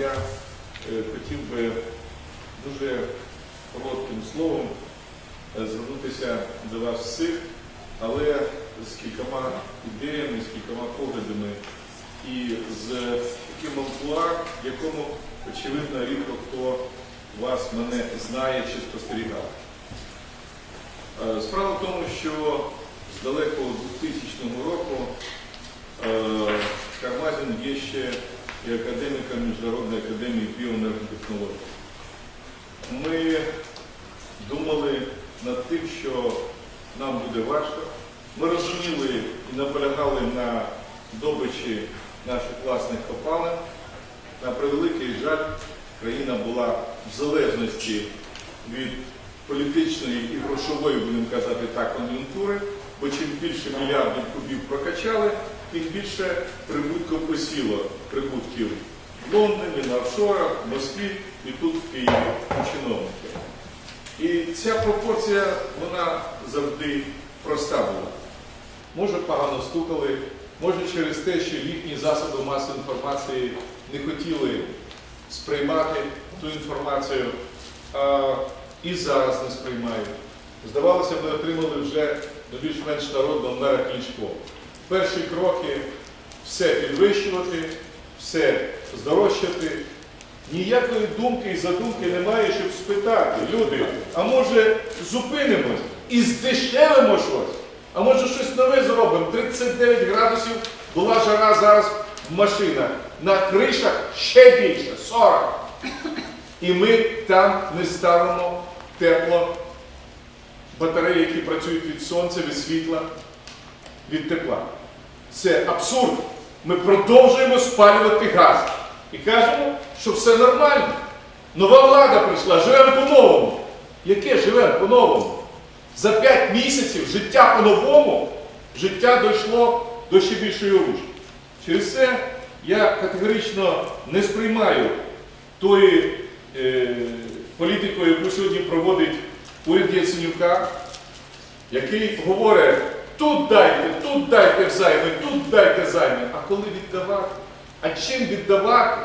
Я е, хотів би дуже коротким словом е, звернутися до вас всіх, але з кількома ідеями, з кількома поглядами і з таким амплуа, якому, очевидно, рідко хто вас мене знає чи спостерігав. Е, Справа в тому, що з далекого 2000 року Кармазін є ще і академіком Міжнародної академії біонеротехнологій. Ми думали над тим, що нам буде важко. Ми розуміли і наполягали на добичі наших власних копалин. На превеликий жаль, країна була в залежності від політичної і грошової, будемо казати так, кон'юнктури, бо чим більше мільярдів кубів прокачали, тим більше прибутку посіло прибутків в Лондоні, на офшорах, в Москві і тут в Києві у чиновників. І ця пропорція, вона завжди проста була. Може, погано стукали, може через те, що їхні засоби масової інформації не хотіли сприймати ту інформацію, а і зараз не сприймають. Здавалося, ми отримали вже більш-менш народного мера Кличко. Перші кроки все підвищувати, все здорожчати. Ніякої думки і задумки немає, щоб спитати, люди, а може зупинимось і здешевимо щось, а може щось нове зробимо. 39 градусів була жара зараз в машинах. На кришах ще більше 40. І ми там не ставимо тепло батареї, які працюють від сонця, від світла, від тепла. Це абсурд. Ми продовжуємо спалювати газ. І кажемо, що все нормально. Нова влада прийшла, живемо по-новому. Яке живемо по-новому? За 5 місяців життя по-новому, життя дійшло до ще більшої ручки. Через це я категорично не сприймаю тої е, політикою, яку сьогодні проводить уряд Яценюка, який говорить, тут дайте, тут дайте займи, тут дайте займи. А коли віддавати? А чим віддавати?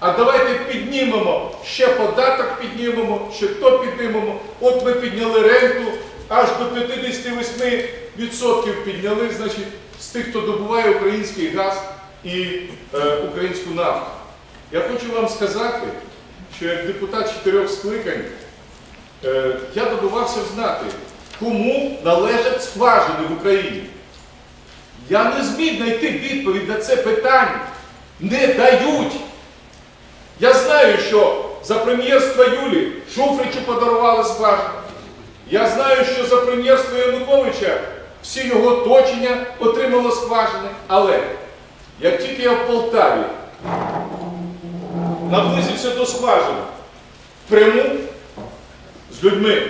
А давайте піднімемо, ще податок піднімемо, ще то піднімемо. От ми підняли ренту, аж до 58% підняли, значить, з тих, хто добуває український газ і е, українську нафту. Я хочу вам сказати, що як депутат чотирьох скликань, е, я добивався знати, кому належать скважини в Україні. Я не зміг знайти відповідь на це питання. Не дають. Я знаю, що за прем'єрства Юлі Шуфричу подарували скважину. Я знаю, що за прем'єрства Януковича всі його оточення отримало скважини. Але як тільки я в Полтаві наблизився до скважини, пряму з людьми,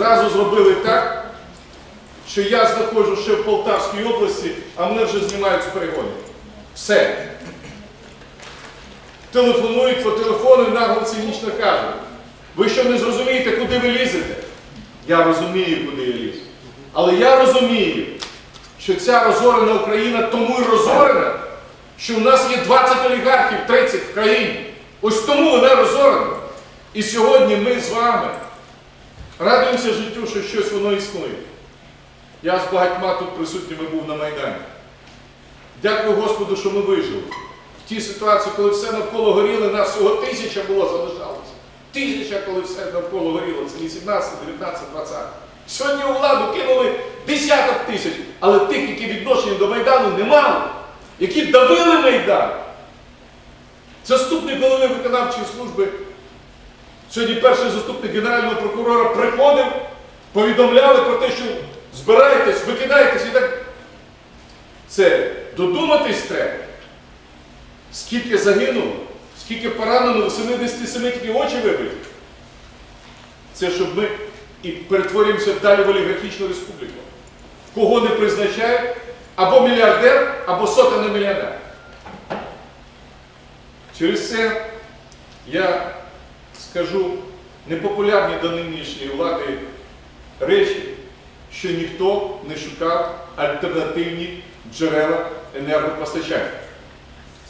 зразу зробили так, що я знаходжу ще в Полтавській області, а мене вже знімають з перегонів. Все. Телефонують по телефону і нагло цинічно кажуть. Ви що не зрозумієте, куди ви лізете? Я розумію, куди я лізу. Але я розумію, що ця розорена Україна тому і розорена, що у нас є 20 олігархів, 30 в країні. Ось тому вона розорена. І сьогодні ми з вами радуємося життю, що щось воно існує. Я з багатьма тут присутніми був на Майдані. Дякую Господу, що ми вижили. В тій ситуації, коли все навколо горіло, нас всього тисяча було залишалося. Тисяча, коли все навколо горіло, це 18, 19, 20. Сьогодні у владу кинули десяток тисяч, але тих, які відношення до Майдану не мали, які давили Майдан. Заступник голови виконавчої служби, сьогодні перший заступник Генерального прокурора приходив, повідомляли про те, що збирайтесь, викидайтесь і так. Це додуматись треба. Скільки загинуло, скільки поранено, 77 тільки очі вибиті. Це щоб ми і перетворюємося далі в олігархічну республіку. Кого не призначають, або мільярдер, або сотенний мільйонер. Через це я скажу непопулярні до нинішньої влади речі, що ніхто не шукав альтернативні джерела енергопостачання.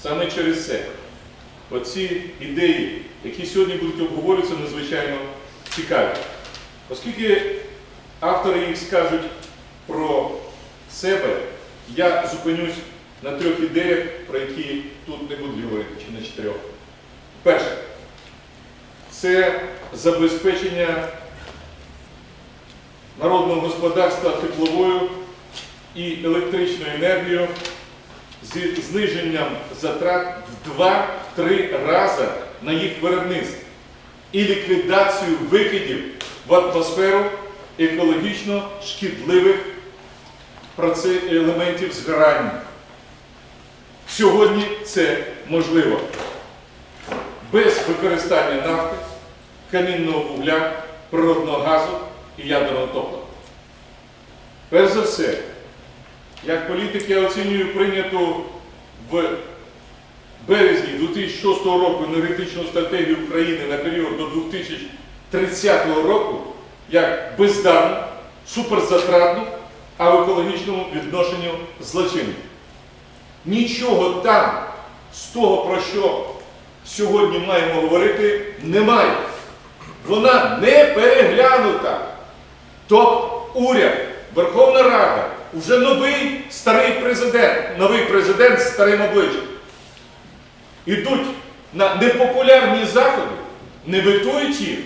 Саме через це оці ідеї, які сьогодні будуть обговорюватися, надзвичайно цікаві. Оскільки автори їх скажуть про себе, я зупинюсь на трьох ідеях, про які тут не буду говорити, чи на чотирьох. Перше, це забезпечення народного господарства тепловою і електричною енергією зі зниженням затрат в 2-3 рази на їх виробництво і ліквідацію викидів в атмосферу екологічно шкідливих елементів згорання. Сьогодні це можливо без використання нафти, камінного вугля, природного газу і ядерного топлива. Перш за все, як політик я оцінюю прийняту в березні 2006 року енергетичну стратегію України на період до 2030 року як бездарну, суперзатратну, а в екологічному відношенню злочинну. Нічого там з того, про що сьогодні маємо говорити, немає. Вона не переглянута. Тобто уряд, Верховна Рада, вже новий старий президент, новий президент з старим обличчям. Ідуть на непопулярні заходи, не витують їх,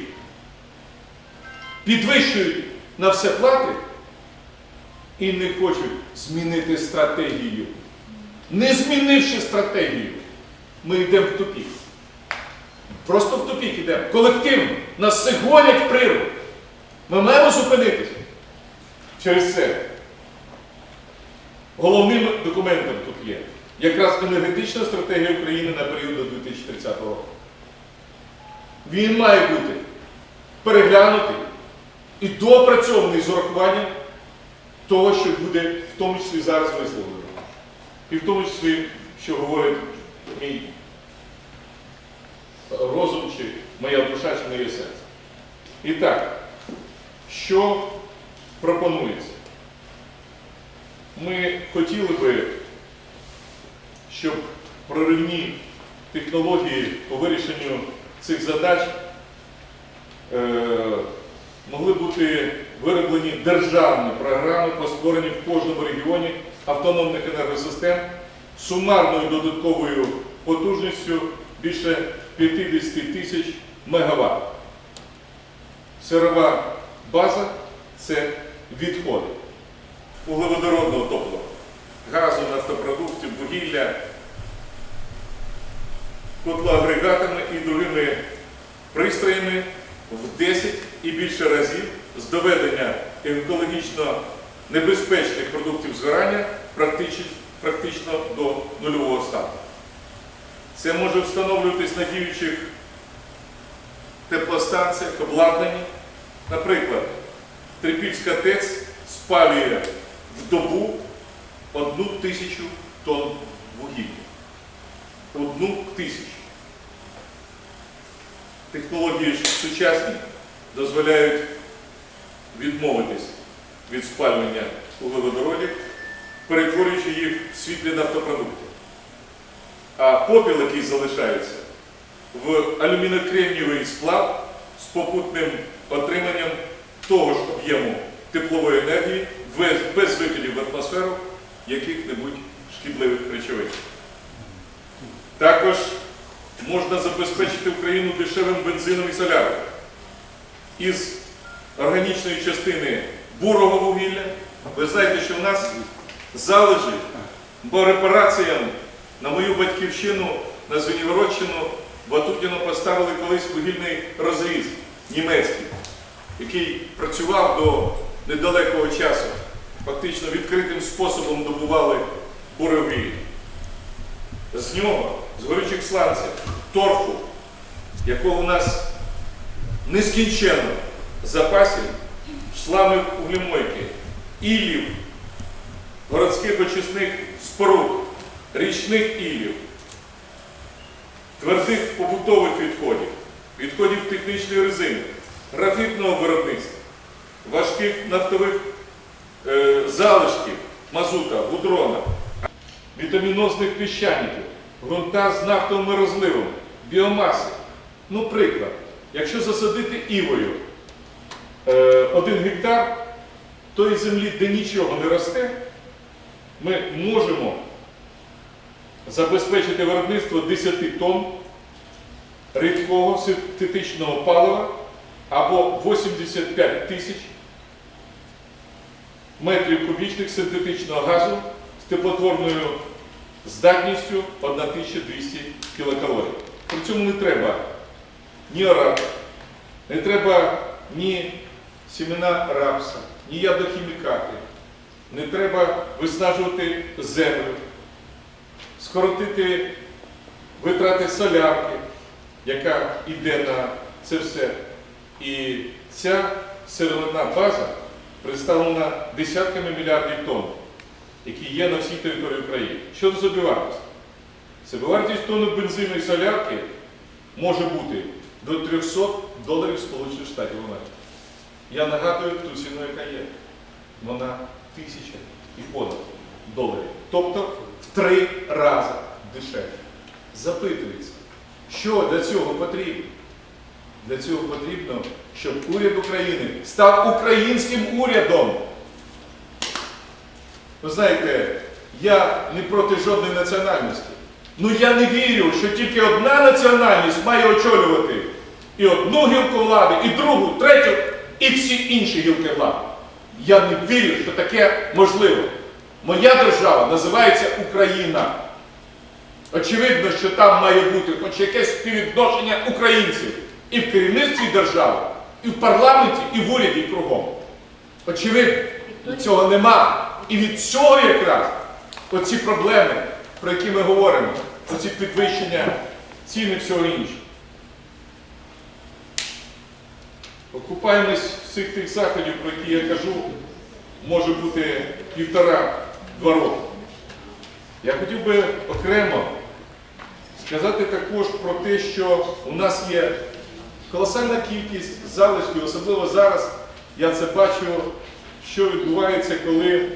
підвищують на все плати і не хочуть змінити стратегію. Не змінивши стратегію, ми йдемо в тупік. Просто в тупік йдемо. Колективно. Нас все гонять природу. Ми маємо зупинитися. Через це головним документом тут є якраз енергетична стратегія України на період до 2030 року. Він має бути переглянутий і доопрацьований з урахуванням того, що буде в тому числі зараз висловлено. І в тому числі, що говорить мій розум чи моя душа, чи моє серце. І так, що пропонується? Ми хотіли би, щоб проривні технології по вирішенню цих задач е, могли бути вироблені державні програми по створенню в кожному регіоні автономних енергосистем сумарною додатковою потужністю більше 50 тисяч мегаватт. Сирова база це відходи вуглеводородного топлива, газу, нафтопродуктів, вугілля, котлоагрегатами і другими пристроями в 10 і більше разів з доведення екологічно небезпечних продуктів згорання практично до нульового стану. Це може встановлюватись на діючих теплостанціях, обладнанні. Наприклад, Трипільська ТЕЦ спалює в добу одну тисячу тонн вугілля. Одну тисячу. Технології сучасні дозволяють відмовитись від спалювання вуглеводородів, перетворюючи їх в світлі нафтопродукти. А попіл, який залишається, в алюмінокремнієвий сплав з попутним отриманням того ж об'єму теплової енергії без, викидів в атмосферу яких-небудь шкідливих речовин. Також можна забезпечити Україну дешевим бензином і соляром із органічної частини бурого вугілля. Ви знаєте, що в нас залежі по репараціям на мою батьківщину, на Звенігородщину, в Атутіно поставили колись вугільний розріз німецький, який працював до недалекого часу. Фактично відкритим способом добували буре вугілля. З нього, з горючих сланців, торфу, якого у нас нескінченно запасів, шлами углемойки, ілів, городських очисних споруд, річних ілів, твердих побутових відходів, відходів технічної резини, графітного виробництва, важких нафтових е, залишків, мазута, гудрона, вітамінозних піщаників, ґрунта з нафтовими розливами, біомаси. Ну, приклад, якщо засадити івою е, один гектар тої землі, де нічого не росте, ми можемо забезпечити виробництво 10 тонн рідкого синтетичного палива або 85 тисяч метрів кубічних синтетичного газу з теплотворною здатністю 1200 кілокалорій. При цьому не треба ні орати, не треба ні сімена рапса, ні ядохімікати, не треба виснажувати землю, скоротити витрати солярки, яка йде на це все. І ця сировинна база представлена десятками мільярдів тонн, які є на всій території України. Щодо собівартості. Собівартість тонни бензину і солярки може бути до 300 доларів Сполучених Штатів Америки. Я нагадую ту ціну, яка є. Вона тисяча і понад доларів. Тобто в три рази дешевше. Запитується, що для цього потрібно? Для цього потрібно, щоб уряд України став українським урядом. Ви знаєте, я не проти жодної національності. Ну я не вірю, що тільки одна національність має очолювати і одну гілку влади, і другу, третю, і всі інші гілки влади. Я не вірю, що таке можливо. Моя держава називається Україна. Очевидно, що там має бути хоч якесь співвідношення українців і в керівництві держави, і в парламенті, і в уряді, кругом. Очевидно, цього нема. І від цього якраз оці проблеми, про які ми говоримо, оці підвищення цін і всього іншого. Окупаємось всіх тих заходів, про які я кажу, може бути півтора-два роки. Я хотів би окремо сказати також про те, що у нас є колосальна кількість залишків, особливо зараз я це бачу, що відбувається, коли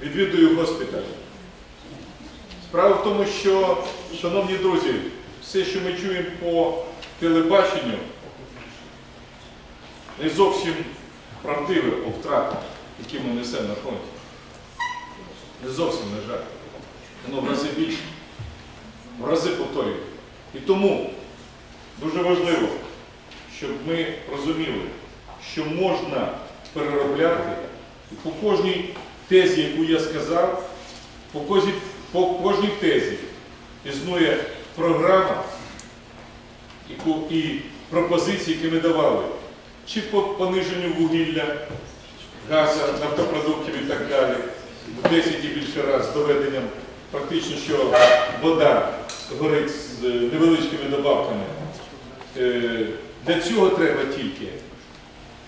відвідую госпіталь. Справа в тому, що, шановні друзі, все, що ми чуємо по телебаченню, не зовсім правдиве у втратах, які ми несемо на фронті. Не зовсім, на жаль. Воно в рази більше, в рази повторюю. І тому дуже важливо, щоб ми розуміли, що можна переробляти і по кожній тезі, яку я сказав, по кожній, по кожній тезі існує програма і пропозиції, які ми давали, чи по пониженню вугілля, газу, нафтопродуктів і так далі, 10 і більше раз з доведенням фактично, що вода горить з е, невеличкими добавками. Е, Для цього треба тільки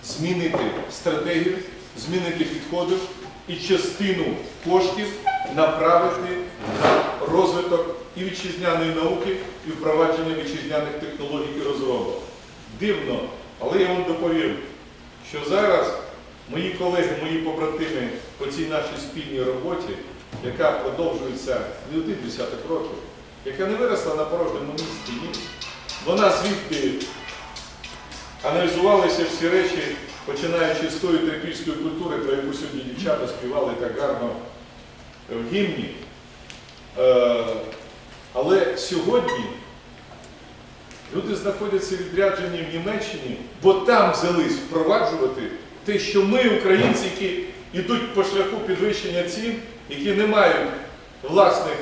змінити стратегію, змінити підходи і частину коштів направити на розвиток і вітчизняної науки, і впровадження вітчизняних технологій і розробок. Дивно, але я вам доповім, що зараз мої колеги, мої побратими по цій нашій спільній роботі, яка продовжується не один десяток років, яка не виросла на порожньому місці, ні. Вона звідти аналізувалися всі речі, починаючи з тої трипільської культури, про яку сьогодні дівчата співали так гарно в гімні. Е, Але сьогодні люди знаходяться відряджені в Німеччині, бо там взялись впроваджувати те, що ми, українці, які йдуть по шляху підвищення цін, які не мають власних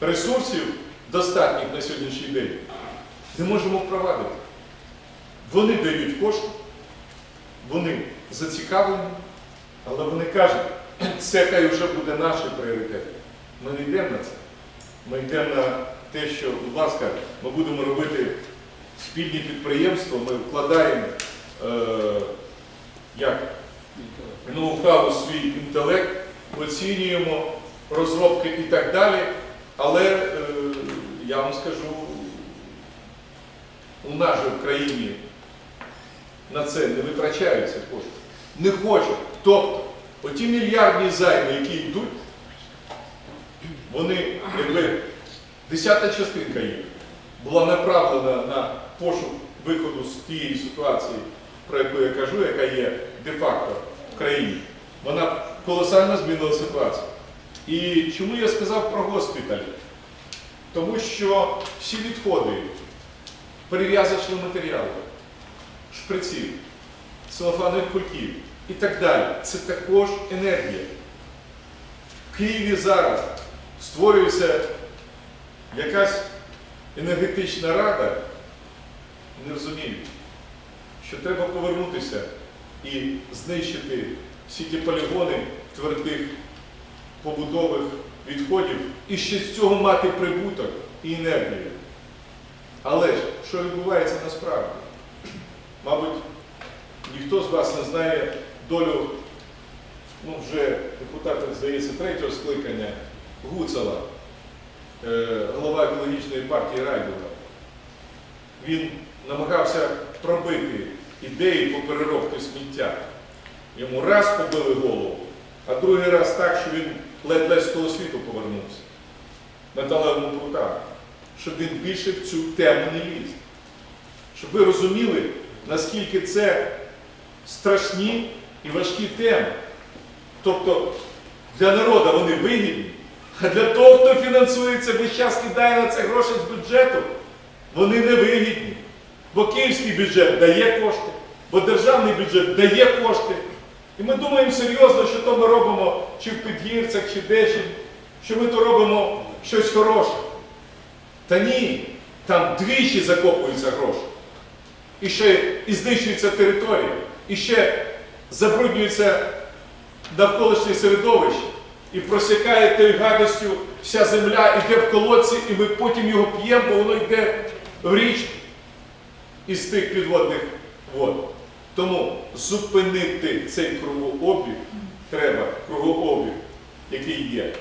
ресурсів достатніх на сьогоднішній день, не можемо впровадити. Вони дають кошти, вони зацікавлені, але вони кажуть, це хай вже буде наш пріоритет. Ми не йдемо на це. Ми йдемо на те, що, будь ласка, ми будемо робити спільні підприємства, ми вкладаємо е, як ноу-хау свій інтелект, оцінюємо розробки і так далі. Але е, я вам скажу, у нас же в країні на це не витрачаються кошти. Не хочуть. Тобто, оті мільярдні займи, які йдуть, вони якби десята частинка їх була направлена на пошук виходу з тієї ситуації, я кажу, яка є де-факто в країні. Вона колосально змінила ситуацію. І чому я сказав про госпіталь? Тому що всі відходи, перев'язочні матеріали, шприців, целофанових кульків і так далі. Це також енергія. В Києві зараз створюється якась енергетична рада, не розумію, що треба повернутися і знищити всі ті полігони твердих побутових відходів і ще з цього мати прибуток і енергію. Але ж, що відбувається насправді? Мабуть, ніхто з вас не знає долю ну, вже депутата, здається, третього скликання Гуцела, е, голова екологічної партії Райдуга. Він намагався пробити ідеї по переробці сміття. Йому раз побили голову, а другий раз так, що він ледь-ледь з того світу повернувся. Металевому прутам. Щоб він більше в цю тему не ліз. Щоб ви розуміли, наскільки це страшні і важкі теми. Тобто для народу вони вигідні, а для того, хто фінансується, весь час кидає на це гроші з бюджету, вони не вигідні. Бо київський бюджет дає кошти, бо державний бюджет дає кошти. І ми думаємо серйозно, що то ми робимо чи в Підгірцях, чи десь, що ми то робимо щось хороше. Та ні, там двічі закопуються гроші. І ще і знищується територія, і ще забруднюється навколишнє середовище, і просякає тою гадостю вся земля, йде в колодці, і ми потім його п'ємо, бо воно йде в річку із тих підводних вод. Тому зупинити цей кругообіг треба, кругообіг, який є.